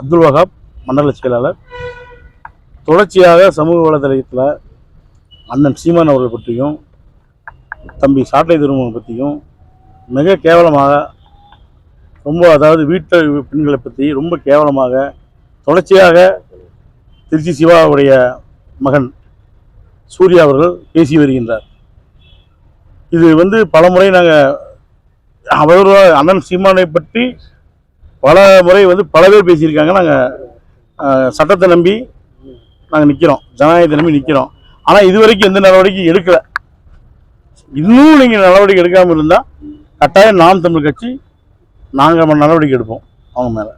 அப்துல் வஹாப் மண்டல செயலாளர். தொடர்ச்சியாக சமூக வலைதளத்தில் அண்ணன் சீமான் அவர்கள் பற்றியும் தம்பி சாட்டை திருமணம் பற்றியும் மிக கேவலமாக ரொம்ப அதாவது வீட்டு பெண்களை பற்றி ரொம்ப கேவலமாக தொடர்ச்சியாக திருச்சி சிவாவுடைய மகன் சூர்யா அவர்கள் பேசி வருகின்றார். இது வந்து பல முறை நாங்கள் அவர் அண்ணன் சீமானை பற்றி பல முறை வந்து பல பேர் பேசியிருக்காங்க. நாங்கள் சட்டத்தை நம்பி நாங்கள் நிற்கிறோம் ஜனநாயகத்தை நம்பி நிற்கிறோம் ஆனால் இதுவரைக்கும் எந்த நடவடிக்கையும் எடுக்கலை. இன்னும் நீங்கள் நடவடிக்கை எடுக்காமல் இருந்தால் கட்டாயம் நாம் தமிழ் கட்சி நாங்கள் நடவடிக்கை எடுப்போம் அவங்க மேலே.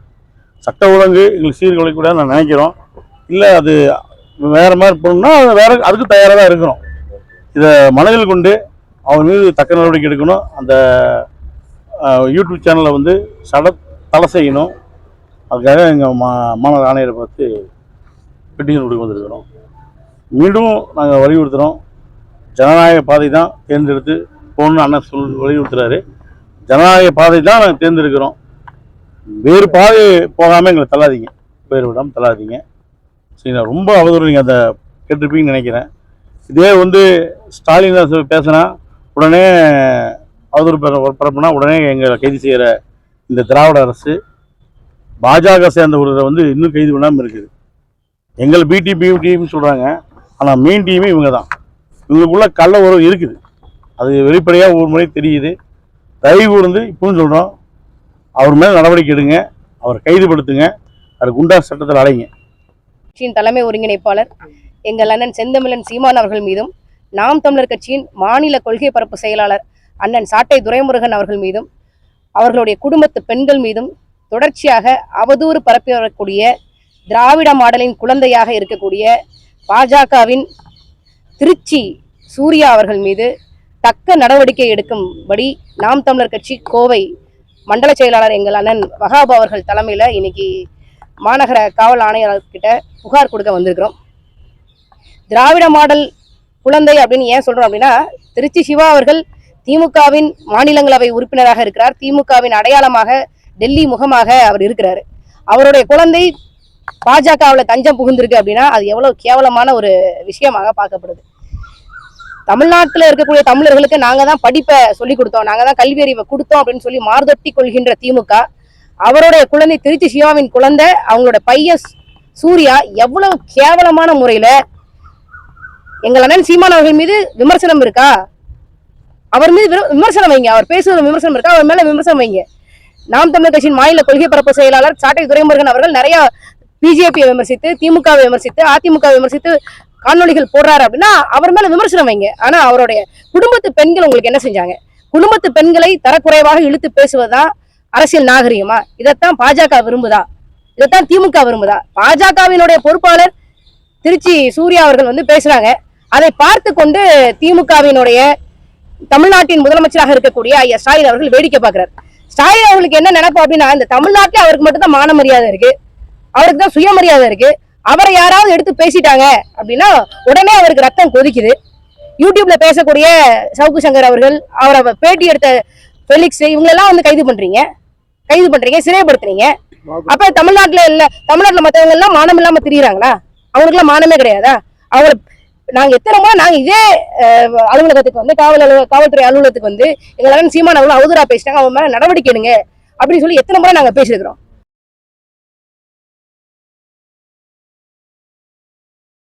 சட்ட ஒழுங்கு எங்களுக்கு சீர்குலைக்கூட நான் நினைக்கிறோம். இல்லை அது வேறு மாதிரி போகணும்னா அது வேற அதுக்கு தயாராக தான் இருக்கிறோம். இதை மனதில் கொண்டு அவங்க மீது தக்க நடவடிக்கை எடுக்கணும். அந்த யூடியூப் சேனலை வந்து சட தடை செய்யணும். அதுக்காக எங்கள் மா மாநகர ஆணையரை பார்த்து பெட்டிஷன் கொடுக்க வந்திருக்கிறோம். மீண்டும் நாங்கள் வலியுறுத்துகிறோம் ஜனநாயக பாதை தான் தேர்ந்தெடுத்து போகணும்னு அண்ணன் சொல் வலியுறுத்துறாரு. ஜனநாயக பாதை தான் நாங்கள் தேர்ந்தெடுக்கிறோம். வேறு பாதை போகாமல் எங்களை தள்ளாதீங்க. பேர் விடாமல் தள்ளாதீங்க. சரிங்களா? ரொம்ப அவதூறு நீங்கள் அதை கேட்டிருப்பீங்கன்னு நினைக்கிறேன். இதே வந்து ஸ்டாலின் பேசுனா பேசினா உடனே அவதூறு பரப்புனா உடனே எங்களை கைது செய்கிற இந்த திராவிட அரசு பாஜக சேர்ந்த ஒருவரை வந்து இன்னும் கைது பண்ணாமல் இருக்குது. எங்கள் பிடி பியூ டீம்னு சொல்கிறாங்க ஆனால் மெயின் டீமே இவங்க தான் இவங்களுக்குள்ள கள்ள உறவு இருக்குது. அது வெளிப்படையாக ஒரு முறை தெரியுது. தயவு கூர்ந்து இப்போன்னு சொல்கிறோம் அவர் மேலே நடவடிக்கை எடுங்க. அவரை கைதுபடுத்துங்க. அவர் குண்டா சட்டத்தில் அடைங்க. கட்சியின் தலைமை ஒருங்கிணைப்பாளர் எங்கள் அண்ணன் செந்தமிழன் சீமான் அவர்கள் மீதும் நாம் தமிழர் கட்சியின் மாநில கொள்கை பரப்பு செயலாளர் அண்ணன் சாட்டை துரைமுருகன் அவர்கள் மீதும் அவர்களுடைய குடும்பத்து பெண்கள் மீதும் தொடர்ச்சியாக அவதூறு பரப்பி வரக்கூடிய திராவிட மாடலின் குழந்தையாக இருக்கக்கூடிய பாஜகவின் திருச்சி சூர்யா அவர்கள் மீது தக்க நடவடிக்கை எடுக்கும்படி நாம் தமிழர் கட்சி கோவை மண்டல செயலாளர் எங்கள் அண்ணன் வகாப் அவர்கள் தலைமையில் இன்னைக்கு மாநகர காவல் ஆணையாளர்கிட்ட புகார் கொடுக்க வந்திருக்கிறோம். திராவிட மாடல் குழந்தை அப்படின்னு ஏன் சொல்றோம் அப்படின்னா திருச்சி சிவா அவர்கள் திமுகவின் மாநிலங்களவை உறுப்பினராக இருக்கிறார். திமுகவின் அடையாளமாக டெல்லி முகமாக அவர் இருக்கிறாரு. அவருடைய குழந்தை பாஜகவில் தஞ்சம் புகுந்திருக்கு அப்படின்னா அது எவ்வளவு கேவலமான ஒரு விஷயமாக பார்க்கப்படுது. தமிழ்நாட்டில் இருக்கக்கூடிய தமிழர்களுக்கு நாங்கள் தான் படிப்பை சொல்லி கொடுத்தோம். நாங்கள் தான் கல்வி அறிவை கொடுத்தோம் அப்படின்னு சொல்லி மார்தொட்டி கொள்கின்ற திமுக அவருடைய குழந்தை திருச்சி சிவாவின் குழந்தை அவங்களோட பையன் சூர்யா எவ்வளவு கேவலமான முறையில எங்கள் அண்ணன் சீமான் அவர்கள் மீது விமர்சனம் இருக்கா? அவர் மீது விமர்சனம் வைங்க. அவர் பேசுவது விமர்சனம் இருக்கா. அவர் மேல விமர்சனம் வைங்க. நாம் தமிழர் கட்சியின் மாநில கொள்கை பரப்பு செயலாளர் சாட்டை துரைமுருகன் அவர்கள் நிறைய பிஜேபியை விமர்சித்து திமுகவை விமர்சித்து அதிமுக விமர்சித்து காணொளிகள் போடுறாரு அப்படின்னா அவர் மேல விமர்சனம் வைங்க. ஆனா அவருடைய குடும்பத்து பெண்கள் உங்களுக்கு என்ன செஞ்சாங்க? குடும்பத்து பெண்களை தரக்குறைவாக இழுத்து பேசுவதுதான் அரசியல் நாகரிகமா? இதைத்தான் பாஜக விரும்புதா? இதைத்தான் திமுக விரும்புதா? பாஜகவினுடைய பொறுப்பாளர் திருச்சி சூர்யா அவர்கள் வந்து பேசுறாங்க. அதை பார்த்து கொண்டு திமுகவினுடைய தமிழ்நாட்டின் முதலமைச்சராக இருக்கக்கூடிய ஐயா ஸ்டாலின் அவர்கள் வேடிக்கை பாக்குறாரு ஸ்டாலின் அவர்களுக்கு என்ன நினைப்பு அப்படின்னா இந்த தமிழ்நாட்டில் அவருக்கு மட்டும் தான் மான மரியாதை இருக்கு. அவருக்கு தான் சுயமரியாதை இருக்கு. அவரை யாராவது எடுத்து பேசிட்டாங்க அப்படின்னா உடனே அவருக்கு ரத்தம் கொதிக்குது. யூடியூப்ல பேசக்கூடிய சவுக்கு சங்கர் அவர்கள் அவரை பேட்டி எடுத்த பெலிக்ஸ் இவங்களெல்லாம் வந்து கைது பண்றீங்க. கைது பண்றீங்க சிறைப்படுத்துறீங்க. அப்ப தமிழ்நாட்டுல இல்ல தமிழ்நாட்டுல மத்தவங்க எல்லாம் மானம் இல்லாம திரியறாங்களா? அவங்களுக்குலாம் மானமே கிடையாதா? அவங்க நாங்க எத்தனை முறை நாங்க இதே அஹ், அலுவலகத்துக்கு வந்து காவல் அலுவலக காவல்துறை அலுவலகத்துக்கு வந்து எங்களால சீமான அவ்வளவு அவதூறாக பேசிட்டாங்க அவங்க மேல நடவடிக்கை எடுங்க அப்படின்னு சொல்லி எத்தனை முறை நாங்க பேசியிருக்கிறோம்.